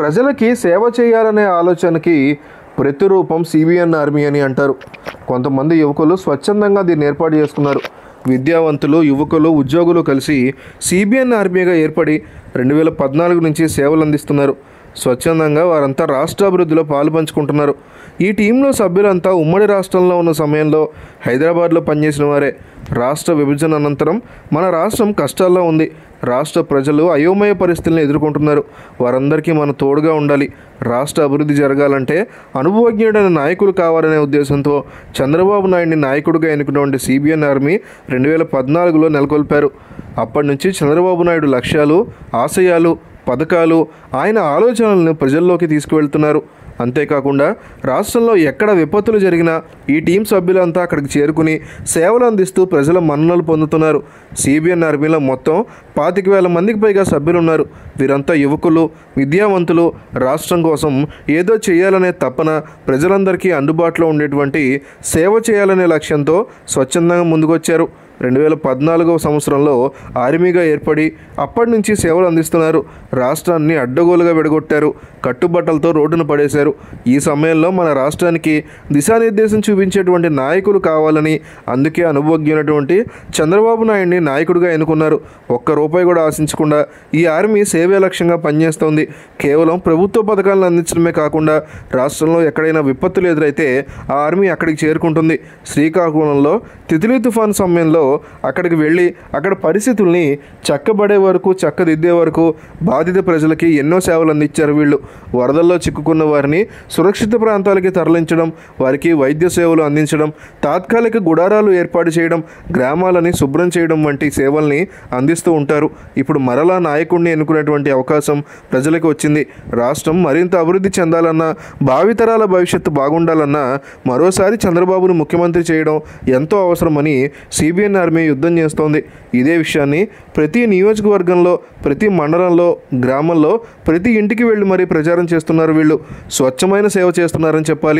ప్రజలకి సేవ చేయాలనే ఆలోచనకి ప్రతిరూపం సిబిఎన్ ఆర్మీ అని అంటారు. కొంతమంది యువకులు స్వచ్ఛందంగా దీన్ని ఏర్పాటు చేసుకున్నారు. విద్యావంతులు యువకులు ఉద్యోగులు కలిసి సిబిఎన్ ఆర్మీగా ఏర్పడి రెండు వేల పద్నాలుగు నుంచి సేవలు అందిస్తున్నారు స్వచ్ఛందంగా వారంతా రాష్ట్ర అభివృద్ధిలో పాలు పంచుకుంటున్నారు. ఈ టీంలో సభ్యులంతా ఉమ్మడి రాష్ట్రంలో ఉన్న సమయంలో హైదరాబాద్లో పనిచేసిన వారే. రాష్ట్ర విభజన అనంతరం మన రాష్ట్రం కష్టాల్లో ఉంది. రాష్ట్ర ప్రజలు అయోమయ పరిస్థితులను ఎదుర్కొంటున్నారు. వారందరికీ మన తోడుగా ఉండాలి. రాష్ట్ర అభివృద్ధి జరగాలంటే అనుభవజ్ఞుడైన నాయకులు కావాలనే ఉద్దేశంతో చంద్రబాబు నాయుడిని నాయకుడిగా ఎన్నుకున్నటువంటి సిబిఎన్ ఆర్మీ రెండు వేల పద్నాలుగులో నెలకొల్పారు. అప్పటి నుంచి చంద్రబాబు నాయుడు లక్ష్యాలు ఆశయాలు పథకాలు ఆయన ఆలోచనలను ప్రజల్లోకి తీసుకువెళ్తున్నారు. అంతేకాకుండా రాష్ట్రంలో ఎక్కడ విపత్తులు జరిగినా ఈ టీం సభ్యులంతా అక్కడికి చేరుకుని సేవలు అందిస్తూ ప్రజల మన్ననలు పొందుతున్నారు. సిబిఎన్ ఆర్మీలో మొత్తం పాతిక వేల మందికి పైగా సభ్యులు ఉన్నారు వీరంతా యువకులు విద్యావంతులు. రాష్ట్రం కోసం ఏదో చేయాలనే తపన ప్రజలందరికీ అందుబాటులో ఉండేటువంటి సేవ చేయాలనే లక్ష్యంతో స్వచ్ఛందంగా ముందుకొచ్చారు. రెండు వేల పద్నాలుగవ సంవత్సరంలో ఆర్మీగా ఏర్పడి అప్పటి నుంచి సేవలు అందిస్తున్నారు. రాష్ట్రాన్ని అడ్డగోలుగా విడగొట్టారు. కట్టుబట్టలతో రోడ్డున పడేశారు. ఈ సమయంలో మన రాష్ట్రానికి దిశానిర్దేశం చూపించేటువంటి నాయకులు కావాలని అందుకే అనుభవజ్ఞునటువంటి చంద్రబాబు నాయుడిని నాయకుడిగా ఎన్నుకున్నారు. ఒక్క రూపాయి కూడా ఆశించకుండా ఈ ఆర్మీ సేవే లక్ష్యంగా పనిచేస్తోంది. కేవలం ప్రభుత్వ పథకాలను అందించడమే కాకుండా రాష్ట్రంలో ఎక్కడైనా విపత్తులు ఎదురైతే ఆ ఆర్మీ అక్కడికి చేరుకుంటుంది. శ్రీకాకుళంలో తితిలి తుఫాన్ సమయంలో అక్కడికి వెళ్ళి అక్కడ పరిస్థితుల్ని చక్కబడే వరకు చక్కదిద్దే వరకు బాధిత ప్రజలకి ఎన్నో సేవలు అందించారు వీళ్ళు. వరదల్లో చిక్కుకున్న వారిని సురక్షిత ప్రాంతాలకి తరలించడం వారికి వైద్య సేవలు అందించడం తాత్కాలిక గుడారాలు ఏర్పాటు చేయడం గ్రామాలని శుభ్రం చేయడం వంటి సేవల్ని అందిస్తూ ఉంటారు. ఇప్పుడు మరలా నాయకుడిని ఎన్నుకునేటువంటి అవకాశం ప్రజలకు వచ్చింది. రాష్ట్రం మరింత అభివృద్ధి చెందాలన్నా భావితరాల భవిష్యత్తు బాగుండాలన్నా మరోసారి చంద్రబాబును ముఖ్యమంత్రి చేయడం ఎంతో అవసరమని సిబిఎన్ ఆర్మీ యుద్ధం చేస్తోంది. ఇదే విషయాన్ని ప్రతి నియోజకవర్గంలో ప్రతి మండలంలో గ్రామంలో ప్రతి ఇంటికి వెళ్ళి మరీ ప్రచారం చేస్తున్నారు వీళ్ళు. స్వచ్ఛమైన సేవ చేస్తున్నారని చెప్పాలి.